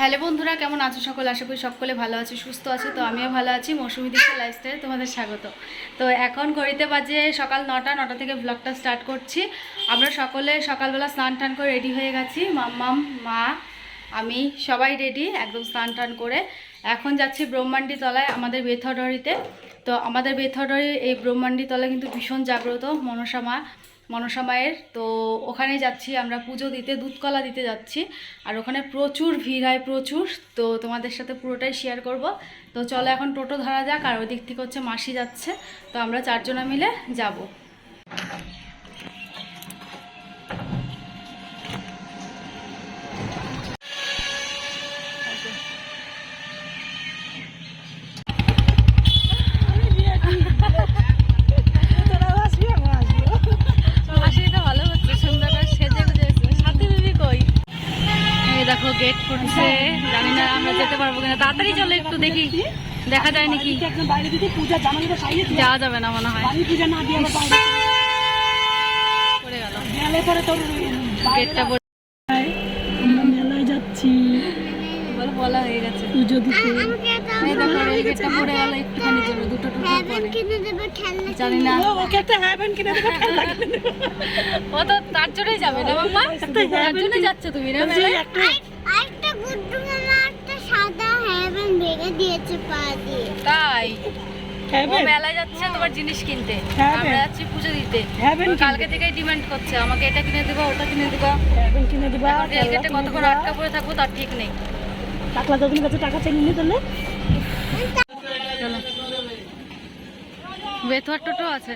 Hello বন্ধুরা, কেমন আছো সকল? আশা করি সকলে ভালো আছে, সুস্থ আছে। তো আমিও ভালো আছি, মৌসুমি দিকে লাইফস্টাইলে তোমাদের স্বাগত। তো এখন ঘড়িতে বাজে সকাল নটা নটা থেকে ব্লগটা স্টার্ট করছি। আমরা সকলে সকালবেলা স্নান টান করে রেডি হয়ে গেছি। মাম্মাম মা, আমি সবাই রেডি একদম স্নান টান করে। এখন যাচ্ছি ব্রহ্মাণ্ডি তলায় আমাদের বেথডরিতে তো আমাদের বেথডরি এই ব্রহ্মাণ্ডি তলায় কিন্তু ভীষণ জাগ্রত মনসা মা। মনসা মায়ের। তো ওখানে যাচ্ছি, আমরা পুজো দিতে, দুধকলা দিতে যাচ্ছি। আর ওখানে প্রচুর ভিড় হয়, প্রচুর। তো তোমাদের সাথে পুরোটাই শেয়ার করব। তো চলো এখন টোটো ধরা যাক, আর ওই দিক থেকে হচ্ছে মাসি যাচ্ছে। তো আমরা চারজনা মিলে যাব। মাসিটা ফুটছে জানি না আমরা যেতে পারব কিনা। তাড়াতাড়ি চলো একটু দেখি দেখা যায় নাকি? যাওয়া যাবে না মনে হয়। গেটটা পড়ে আমরা মেলায় যাচ্ছি বলা হয়ে গেছে। পুজো দিতে এই দেখো এই গেটটা পড়ে গেল একটুখানি জন্য দুটো টুকরো পরে। জানি না। ওকে একটা হ্যাভেন কিনে দেবে খেলনা ও তো তার জন্যই যাবে না বাবা তার heaven জন্য কিনে- যাচ্ছে তুমি না একটা গুড্ডু মামা একটা সাদা হ্যাভেন ভেঙে দিয়েছে পা দিয়ে। তাই? ও মেলায় যাচ্ছে তোমার জিনিস কিনতে। হ্যাঁ, আমরা হ্যাঁ। যাচ্ছি পুজো দিতে। কালকে থেকেই ডিমান্ড করছে। আমাকে এটা কিনে দেবো ওটা কিনে দেবো। হ্যাভেন কিনে দিবা রেলগেটে কতক্ষণ আটকা পড়ে থাকব তার ঠিক নেই। টাকলা দাদুর কাছে টাকা চাই নিয়ে তাহলে বেথুয়ার টোটো আছে।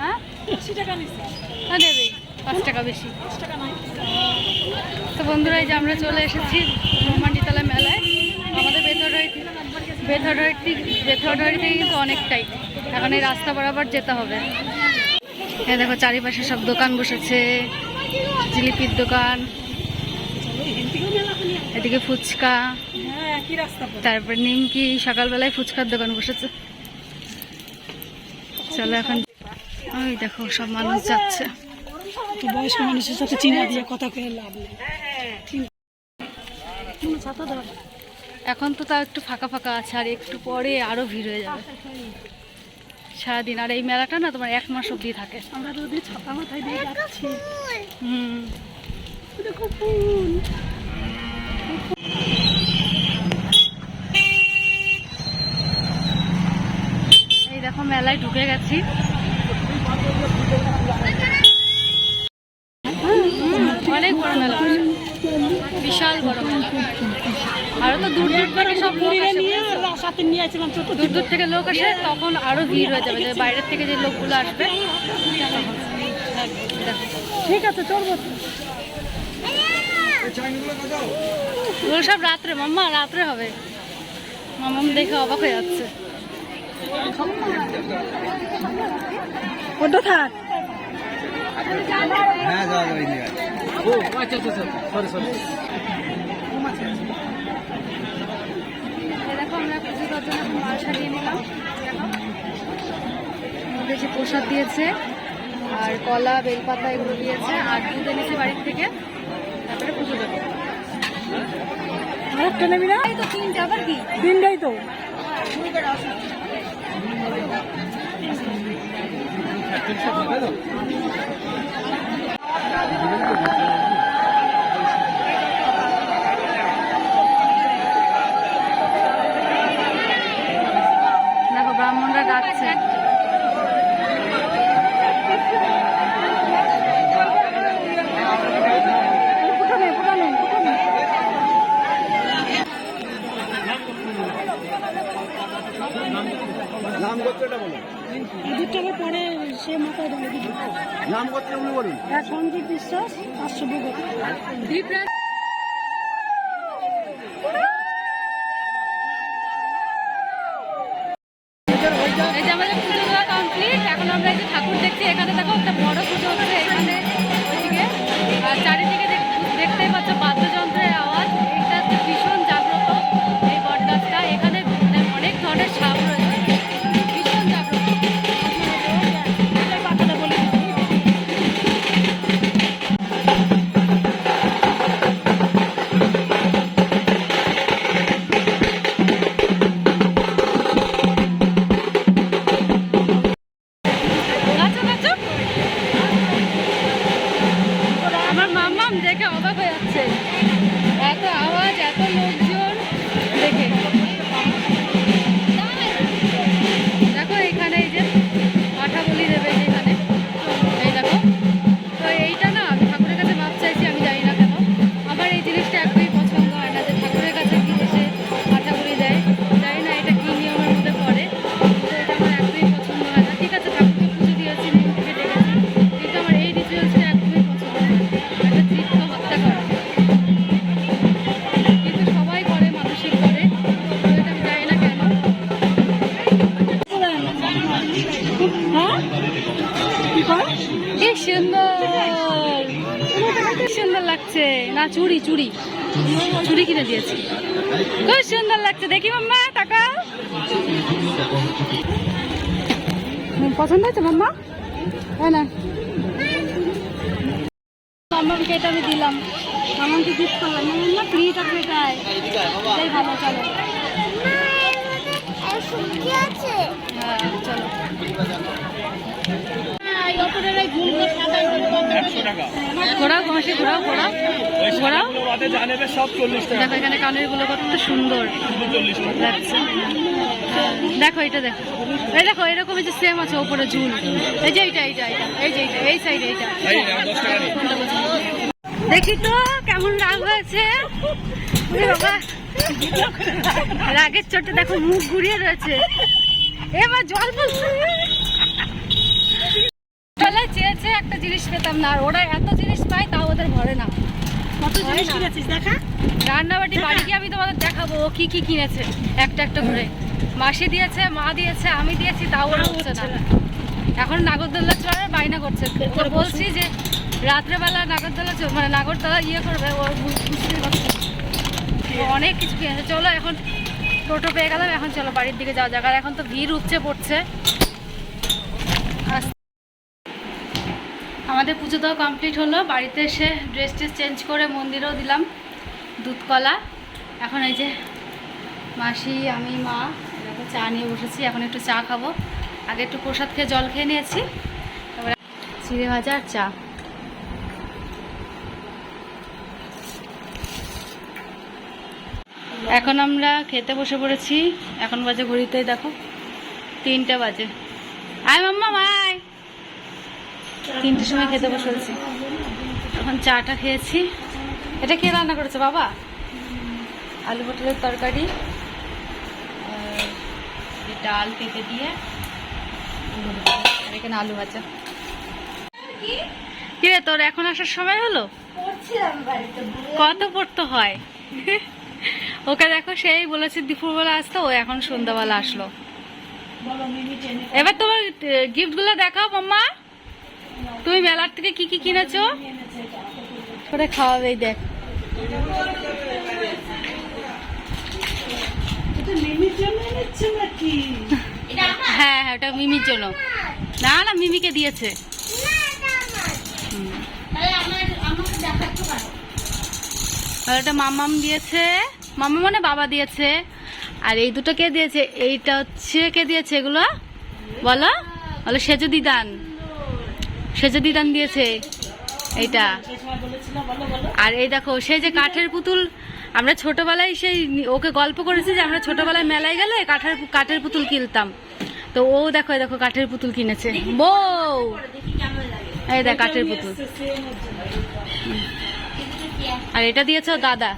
হ্যাঁ? আশি টাকা নিচ্ছে হ্যাঁ দেবে। পাঁচ টাকা বেশি। তো বন্ধুরা, এই যে আমরা চলে এসেছি ব্রহ্মাণ্ডিতলা মেলায়। আমাদের বেথরডারি বেথরডারি থেকে কিন্তু অনেকটাই। এখন এই রাস্তা বরাবর যেতে হবে। এ দেখো, চারিপাশে সব দোকান বসেছে। জিলিপির দোকান। এদিকে ফুচকা। হ্যাঁ। তারপর নিমকি। সকালবেলায় ফুচকার দোকান বসেছে। চলো এখন ওই দেখো, সব মানুষ যাচ্ছে। তো বয়স্ক মানুষের সাথে চিনা দিয়ে কথা কয়ে লাভ নেই। এখন তো তাও একটু ফাঁকা ফাঁকা আছে আর একটু পরে আরও ভিড় হয়ে যাবে। সারাদিন আর এই মেলাটা না তোমার এক মাস অবধি থাকে। আমরা রোদে ছাতা মাথায় দিয়ে যাচ্ছি। হুম। এই দেখো মেলায় ঢুকে গেছি অনেক বড় মেলা বসে। বিশাল বড় মেলা আরও তো দূর দূর থেকে সব লোক নিয়ে সাথে নিয়ে আসছিলাম ছোট দূর দূর থেকে লোক আসে তখন আরও ভিড় হয়ে যাবে যে বাইরের থেকে যে লোকগুলো আসবে। ঠিক আছে চলবো। ওগুলো সব রাত্রে মাম্মা রাত্রে হবে। মাম্মাম দেখে অবাক হয়ে যাচ্ছে। ওটা থাক। হ্যাঁ যাওয়া যাবে ও আচ্ছা আচ্ছা সরি সরি আমরা পুজো দেওয়ার জন্য এখন মাল সাজিয়ে নিলাম। দেখো। আমাদের যে প্রসাদ দিয়েছে আর কলা বেলপাতা এগুলো দিয়েছে আর দুধ এনেছে বাড়ির থেকে। তারপরে পুজো দেবো। আরেকটা নেবি না? এই তো তিনটে আবার কি? তিনটাই তো? ডাকছে ফুটানে ফুটানে ফুটানে নাম গোত্রটা বলুন। দুধটাকে পরে সে মাথায় নাম গোত্রগুলো বলুন। এক সঞ্জিত বিশ্বাস পাঁচশো বিগত এই যে আমাদের পুজো দেওয়া কমপ্লিট এখন আমরা এই যে ঠাকুর দেখছি, এখানে দেখো একটা বড় চুড়ি চুড়ি। চুড়ি কিনে দিয়েছি। খুব সুন্দর লাগছে। দেখি মাম্মা টাকা পছন্দ হয়েছে মাম্মা? হ্যাঁ না। মাম্মাকে এটা আমি দিলাম। মামাকে গিফট করলাম। মাম্মা ফ্রি থাকবে এটাই এটাই ভালো চলো। হ্যাঁ চলো। ঘোরাও ঘষে ঘোরাও ঘোরাও। ঘোরাও। দেখো এখানে কানেরগুলো কত সুন্দর। লাগছে দেখো এটা দেখো। এই দেখো এরকম যে সেম আছে ওপরে ঝুল। এই যে এইটা এইটা এইটা এই যে এইটা এই সাইড এইটা। দেখি তো কেমন রাগ হয়েছে। বাবা। রাগের চোটে দেখো মুখ ঘুরিয়ে রয়েছে। এবার জল পড়ছে একটা জিনিস পেতাম না আর ওরা এত জিনিস পায় তাও ওদের ঘরে না। কত জিনিস কিনেছিস? দেখা। রান্নাবাটি বাড়ি গিয়ে আমি তোমাদের দেখাবো ও কি কি কিনেছে একটা একটা করে। মাসি দিয়েছে মা দিয়েছে আমি দিয়েছি তাও ওরা হচ্ছে না। এখন নাগরদোল্লা চড়ার বায়না করছে। ওকে বলছি যে রাত্রেবেলা নাগরদোল্লা মানে নাগরদোল্লা ইয়ে করবে ওর ও অনেক কিছু কিনেছে। চলো এখন টোটো পেয়ে গেলাম এখন চলো বাড়ির দিকে যাওয়া যাক। আর এখন তো ভিড় উপচে পড়ছে। আমাদের পুজো দেওয়া কমপ্লিট হলো। বাড়িতে এসে ড্রেস ট্রেস চেঞ্জ করে মন্দিরেও দিলাম দুধ কলা এখন এই যে মাসি, আমি, মা দেখো চা নিয়ে বসেছি, এখন একটু চা খাব। আগে একটু প্রসাদ খেয়ে জল খেয়ে নিয়েছি। তারপরে চিড়ে ভাজা আর চা। এখন আমরা খেতে বসে পড়েছি। এখন বাজে ঘড়িতেই দেখো, তিনটে বাজে। আয় মাম্মা মায় তিনটের সময় খেতে বসেছি। এখন চাটা খেয়েছি। এটা কে রান্না করেছে বাবা? আলু পটলের তরকারি ডাল পেঁপে দিয়ে এখানে আলু ভাজা। কি রে তোর এখন আসার সময় হলো? কত পড়তে হয়? ওকে দেখো সেই বলেছে দুপুরবেলা আসতো ও এখন সন্ধ্যাবেলা আসলো। এবার তোমার গিফটগুলো দেখাও মাম্মা। তুমি মেলার থেকে কি কি কিনেছো? করে খাওয়াবে এই দেখ হ্যাঁ হ্যাঁ ওটা মিমির জন্য। না না মিমিকে দিয়েছে। আর ওটা মামাম দিয়েছে। মামা মানে বাবা দিয়েছে। আর এই দুটো কে দিয়েছে? এইটা হচ্ছে কে দিয়েছে এগুলো? বলো। বলো সেজু দিদান সেজু দিদান দিয়েছে এইটা। আর এই দেখো সেই যে কাঠের পুতুল আমরা ছোটবেলায় সেই ওকে গল্প করেছি যে আমরা ছোটবেলায় মেলায় গেলে কাঠের কাঠের পুতুল কিনতাম। তো ও দেখো এই দেখো কাঠের পুতুল কিনেছে। বউ! এই দেখ কাঠের পুতুল। আর এটা দিয়েছে দাদা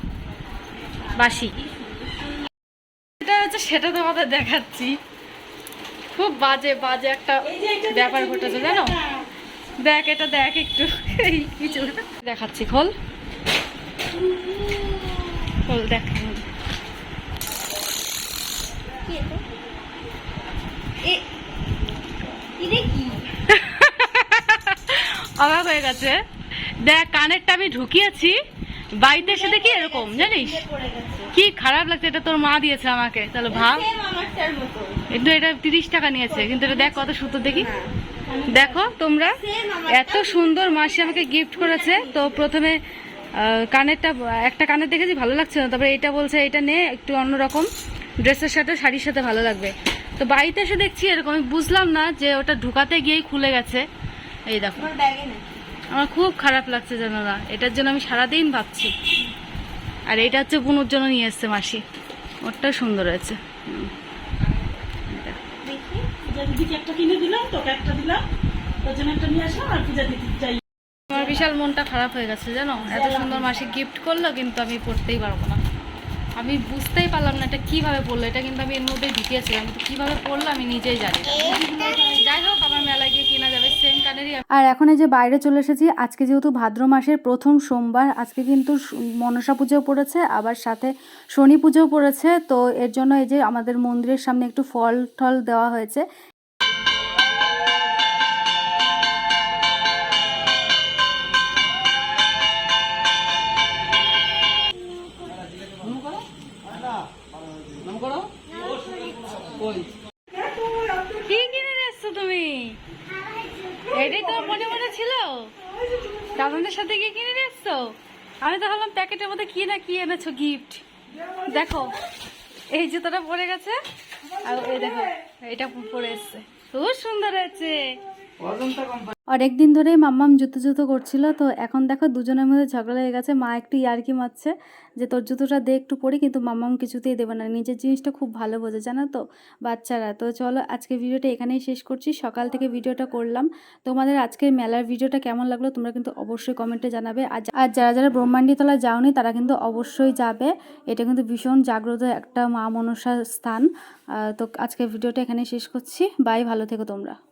বাসি। এটা হচ্ছে সেটা তোমাদের দেখাচ্ছি। খুব বাজে বাজে একটা ব্যাপার ঘটেছে জানো? দেখ এটা দেখ একটু। এই কিছু দেখাচ্ছি খোল। খোল দেখ। অবাক হয়ে গেছে। দেখ কানেরটা আমি ঢুকিয়েছি। বাড়িতে এসে দেখি এরকম জানিস? কি খারাপ লাগছে এটা তোর মা দিয়েছে আমাকে। তাহলে ভাব। কিন্তু এটা তিরিশ টাকা নিয়েছে কিন্তু এটা দেখ কত সুন্দর দেখি। দেখো তোমরা এত সুন্দর মাসি আমাকে গিফট করেছে। তো প্রথমে কানেরটা একটা কানের দেখেছি ভালো লাগছে না। তারপরে এটা বলছে এটা নে একটু অন্যরকম ড্রেসের সাথে শাড়ির সাথে ভালো লাগবে। তো বাড়িতে এসে দেখছি এরকম আমি বুঝলাম না যে ওটা ঢুকাতে গিয়েই খুলে গেছে। এই দেখো। আমার খুব খারাপ লাগছে জানো না এটার জন্য আমি সারাদিন ভাবছি। আর এটা হচ্ছে বুনুর জন্য নিয়ে এসছে মাসি। ওরটাও সুন্দর হয়েছে। পূজা দিদিকে একটা কিনে দিলাম তোকে একটা দিলাম তোর জন্য একটা নিয়ে আসলাম আর পূজা দিদি যাই। আমার বিশাল মনটা খারাপ হয়ে গেছে জানো? এত সুন্দর মাসি গিফট করল কিন্তু আমি পড়তেই পারব না। আমি বুঝতেই পারলাম না এটা কীভাবে পড়ল এটা কিন্তু আমি এর মধ্যেই ঢুকিয়েছিলাম কিন্তু কীভাবে পড়ল আমি নিজেই জানি যাই হোক আমার মেলায় গিয়ে কেনা যাবে। আর এখন এই যে বাইরে চলে এসেছি, আজকে যেহেতু ভাদ্র মাসের প্রথম সোমবার, আজকে কিন্তু মনসা পুজো পড়েছে, আবার সাথে শনি পুজোও পড়েছে। তো এর জন্য এই যে আমাদের মন্দিরের সামনে একটু ফল টল দেওয়া হয়েছে। এটাই তো মনে মনে ছিল। দাদাদের সাথে গিয়ে কিনে নিয়ে এসছো? আমি তো ভাবলাম প্যাকেটের মধ্যে কি না কি এনেছো গিফট দেখো, এই জুতোটা পরে গেছে, আর এই দেখো, এটা পরে এসছে। খুব সুন্দর আছে অনেক দিন ধরেই মাম্মাম জুতো জুতো করছিল, তো এখন দেখো দুজনের মধ্যে ঝগড়া হয়ে গেছে। মা একটু ইয়ার্কি মারছে যে, তোর জুতোটা দে একটু পরি, কিন্তু মাম্মাম কিছুতেই দেবে না। নিজের জিনিসটা খুব ভালো বোঝে, জানো তো, বাচ্চারা। তো চলো, আজকে ভিডিওটা এখানেই শেষ করছি। সকাল থেকে ভিডিওটা করলাম। তোমাদের আজকের মেলার ভিডিওটা কেমন লাগল, তোমরা কিন্তু অবশ্যই কমেন্টে জানাবে। আর যারা যারা ব্রহ্মাণ্ডীতলা যাওনি, তারা কিন্তু অবশ্যই যাবে। এটা কিন্তু ভীষণ জাগ্রত একটা মা মনসা স্থান তো আজকের ভিডিওটা এখানেই শেষ করছি। বাই, ভালো থেকো তোমরা।